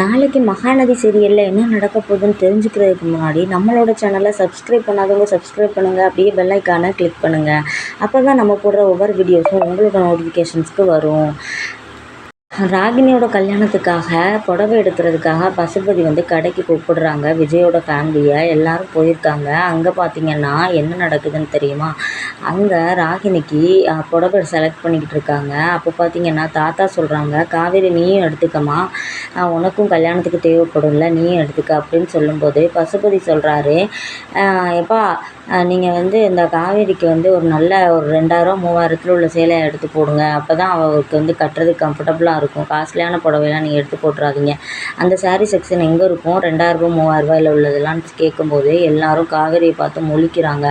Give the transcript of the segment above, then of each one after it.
நாளைக்கு மகாநதி சீரியலில் என்ன நடக்க போகுதுன்னு தெரிஞ்சுக்கிறதுக்கு முன்னாடி நம்மளோட சேனலை சப்ஸ்கிரைப் பண்ணாதவங்க சப்ஸ்கிரைப் பண்ணுங்கள் அப்படியே பெல் கிளிக் பண்ணுங்கள் அப்போ தான் நம்ம போடுற ஒவ்வொரு வீடியோஸும் உங்களோட நோட்டிஃபிகேஷன்ஸ்க்கு வரும். ராகினியோட கல்யாணத்துக்காக புடவை எடுக்கிறதுக்காக பசுபதி வந்து கடைக்கு கூப்பிடுறாங்க. விஜயோட ஃபேமிலியை எல்லாரும் போயிருக்காங்க. அங்கே பார்த்தீங்கன்னா என்ன நடக்குதுன்னு தெரியுமா? அங்கே ராகினிக்கு புடவை செலக்ட் பண்ணிக்கிட்டு இருக்காங்க. அப்போ பார்த்தீங்கன்னா தாத்தா சொல்கிறாங்க காவேரி நீயும் எடுத்துக்கம்மா. உனக்கும் கல்யாணத்துக்கு தேவைப்படும்ல. நீயும் எடுத்துக்க. அப்படின்னு சொல்லும்போது பசுபதி சொல்கிறாரு எப்பா நீங்கள் வந்து இந்த காவேரிக்கு வந்து ஒரு நல்ல ஒரு ரெண்டாயிரம் மூவாயிரத்தில் உள்ள சேலையை எடுத்து போடுங்க. அப்போ தான் அவருக்கு வந்து கட்டுறதுக்கு கம்ஃபர்டபுளாக இருக்கும். காஸ்ட்லியான புடவையெல்லாம் நீங்கள் எடுத்து போட்டுறாதீங்க. அந்த சாரீ செக்ஷன் எங்கே இருக்கும்? ரெண்டாயிரரூபா மூவாயிரரூபாயில் உள்ளதெல்லாம் கேட்கும்போது எல்லாரும் காவேரியை பார்த்து முழிக்கிறாங்க.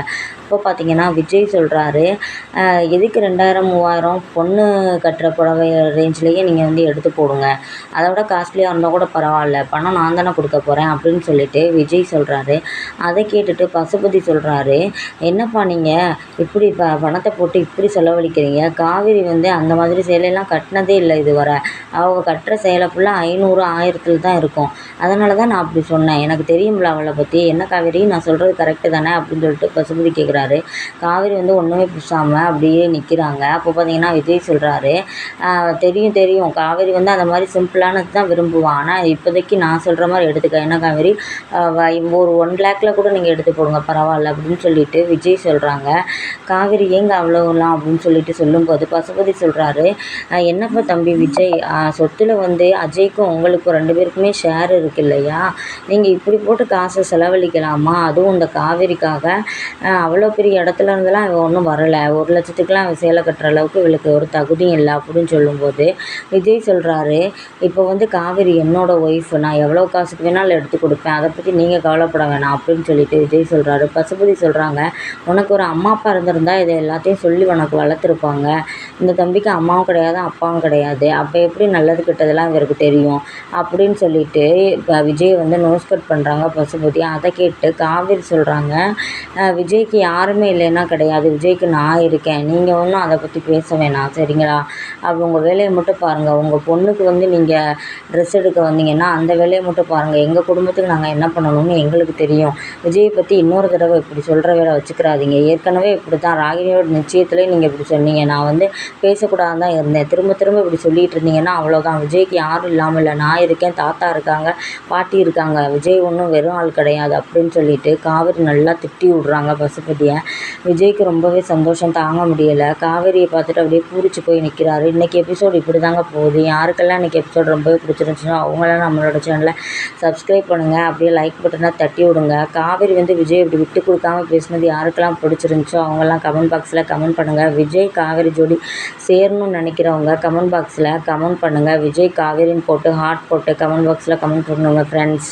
அப்போ பார்த்தீங்கன்னா விஜய் சொல்கிறாரு எதுக்கு ரெண்டாயிரம் மூவாயிரம் பொண்ணு கட்டுற புடவை ரேஞ்ச்லேயே நீங்கள் வந்து எடுத்து போடுங்க. அதை விட காஸ்ட்லியாக இருந்தால் கூட பரவாயில்ல. பணம் நான் தானே கொடுக்க போகிறேன் அப்படின்னு சொல்லிட்டு விஜய் சொல்கிறாரு அதை கேட்டுட்டு பசுபதி சொல்கிறாரு என்னப்பா நீங்கள் இப்படி ப பணத்தை போட்டு இப்படி செலவழிக்கிறீங்க? காவேரி வந்து அந்த மாதிரி சேலையெல்லாம் கட்டினதே இல்லை இதுவரை. அவங்க கட்டுற சேலை ஃபுல்லாக ஐநூறு ஆயிரத்தில் தான் இருக்கும். அதனால தான் நான் அப்படி சொன்னேன். எனக்கு தெரியும்ல அவளை பற்றி என்ன காவேரி? நான் சொல்கிறது கரெக்டு தானே? அப்படின்னு சொல்லிட்டு பசுபதி கேட்குறாரு காவேரி வந்து ஒன்றுமே பேசாமல் அப்படியே நிற்கிறாங்க அப்போ பார்த்தீங்கன்னா விஜய் சொல்கிறாரு தெரியும் தெரியும். காவேரி வந்து அந்த மாதிரி சிம்பிளானது தான் விரும்புவான். ஆனால் இப்போதைக்கு நான் சொல்கிற மாதிரி எடுத்துக்க. என்ன காவேரி ஒரு ஒன் லேக்கில் கூட நீங்கள் எடுத்து போடுங்க பரவாயில்ல அப்படின்னு சொல்லிட்டு விஜய் சொல்கிறாங்க காவேரி ஏங்க அவ்வளோலாம் அப்படின்னு சொல்லிட்டு சொல்லும்போது பசுபதி சொல்கிறாரு என்னப்பா தம்பி விஜய்? சொத்தில் வந்து அஜய்க்கும் உங்களுக்கும் ரெண்டு பேருக்குமே ஷேர் இருக்கு இல்லையா? நீங்கள் இப்படி போட்டு காசை செலவழிக்கலாமா? அதுவும் இந்த காவேரிக்காக. அவ்வளோ பெரிய இடத்துல இருந்தெல்லாம் இவள் ஒன்றும் வரலை. ஒரு லட்சத்துக்குலாம் அவ சேலை கட்டுற அளவுக்கு இவளுக்கு ஒரு தகுதியும் இல்லை அப்படின்னு சொல்லும்போது விஜய் சொல்கிறாரு இப்போ வந்து காவேரி என்னோட ஒய்ஃப் நான் எவ்வளோ காசுக்கு வேணாலும் எடுத்து கொடுப்பேன். அதை பற்றி நீங்கள் கவலைப்பட வேணாம் அப்படின்னு சொல்லிட்டு விஜய் சொல்கிறாரு பசுபதி சொல்கிறாங்க உனக்கு ஒரு அம்மா அப்பா இருந்திருந்தா இதை எல்லாத்தையும் சொல்லி உனக்கு வளர்த்துருப்பாங்க. இந்த தம்பிக்கு அம்மாவும் கிடையாது அப்பாவும் கிடையாது. அப்போ எப்படி நல்லது கெட்டதெல்லாம் இவருக்கு தெரியும்? அப்படின்னு சொல்லிட்டு இப்போ விஜய் வந்து நோஸ் கட் பண்ணுறாங்க பசுபதி. அதை கேட்டு காவேரி சொல்கிறாங்க விஜய்க்கு யாருமே இல்லைன்னா கிடையாது. விஜய்க்கு நான் இருக்கேன். நீங்கள் ஒன்றும் அதை பற்றி பேச வேணாம். சரிங்களா? அப்போ உங்கள் வேலையை மட்டும் பாருங்கள் உங்கள் பொண்ணுக்கு வந்து நீங்கள் ட்ரெஸ் எடுக்க வந்தீங்கன்னா அந்த வேலையை மட்டும் பாருங்கள் எங்கள் குடும்பத்துக்கு நாங்கள் என்ன பண்ணணும்னு எங்களுக்கு தெரியும். விஜயை பற்றி இன்னொரு தடவை இப்படி சொல்கிற வேலை வச்சுக்கிறாதீங்க. ஏற்கனவே இப்படி தான் ராகினியோட நிச்சயத்துலேயே நீங்கள் இப்படி சொன்னீங்க. நான் வந்து பேசக்கூடாதுன்னு தான் இருந்தேன். திரும்ப திரும்ப இப்படி சொல்லிட்டு இருந்தீங்கன்னா அவ்வளோதான் விஜய்க்கு யாரும் இல்லாமல் இல்லை. நான் இருக்கேன். தாத்தா இருக்காங்க. பாட்டி இருக்காங்க. விஜய் ஒன்றும் வெறும் ஆள் கிடையாது. அப்படின்னு சொல்லிட்டு காவேரி நல்லா திட்டி விட்றாங்க பசுபதியை விஜய்க்கு ரொம்பவே சந்தோஷம். தாங்க முடியலை. காவேரியை பார்த்துட்டு அப்படியே பூரிச்சு போய் நிற்கிறாரு இன்றைக்கி எபிசோடு இப்படி தாங்க போகுது. யாருக்கெல்லாம் இன்றைக்கி எபிசோடு ரொம்பவே பிடிச்சிருந்துச்சுன்னா அவங்களாம் நம்மளோட சேனலை சப்ஸ்கிரைப் பண்ணுங்கள் அப்படியே லைக் பட்டனாக தட்டி விடுங்க. காவேரி வந்து விஜய் இப்படி விட்டு கொடுக்காம பேசினது யாருக்கெல்லாம் பிடிச்சிருந்துச்சோ அவங்கெல்லாம் கமெண்ட் பாக்ஸில் கமெண்ட் பண்ணுங்கள் விஜய் காவேரி ஜோடி சேரணும்னு நினைக்கிறவங்க கமெண்ட் பாக்ஸில் கமெண்ட் பண்ணுங்கள் விஜய் காவேரின்னு போட்டு ஹார்ட் போட்டு கமெண்ட் பாக்ஸில் கமெண்ட் பண்ணுங்க ஃப்ரெண்ட்ஸ்